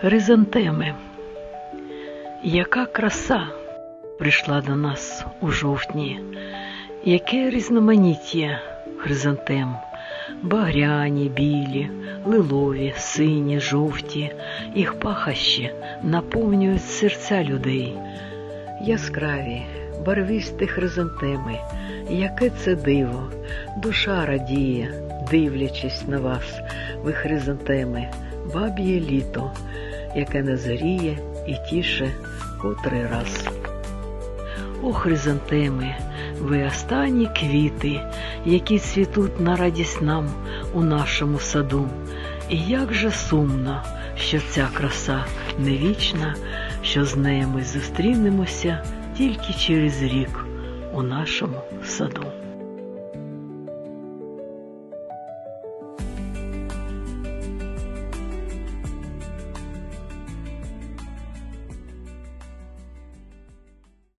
Хризантеми. Яка краса прийшла до нас у жовтні, яке різноманіття хризантем, багряні, білі, лилові, сині, жовті, їх пахощі наповнюють серця людей. Яскраві, барвисті хризантеми, яке це диво, душа радіє, дивлячись на вас, ви хризантеми, баб'є літо, яке назаріє і тіше котрий раз. О, хризантеми, ви останні квіти, які цвітуть на радість нам у нашому саду. І як же сумно, що ця краса не вічна, що з нею ми зустрінемося тільки через рік у нашому саду.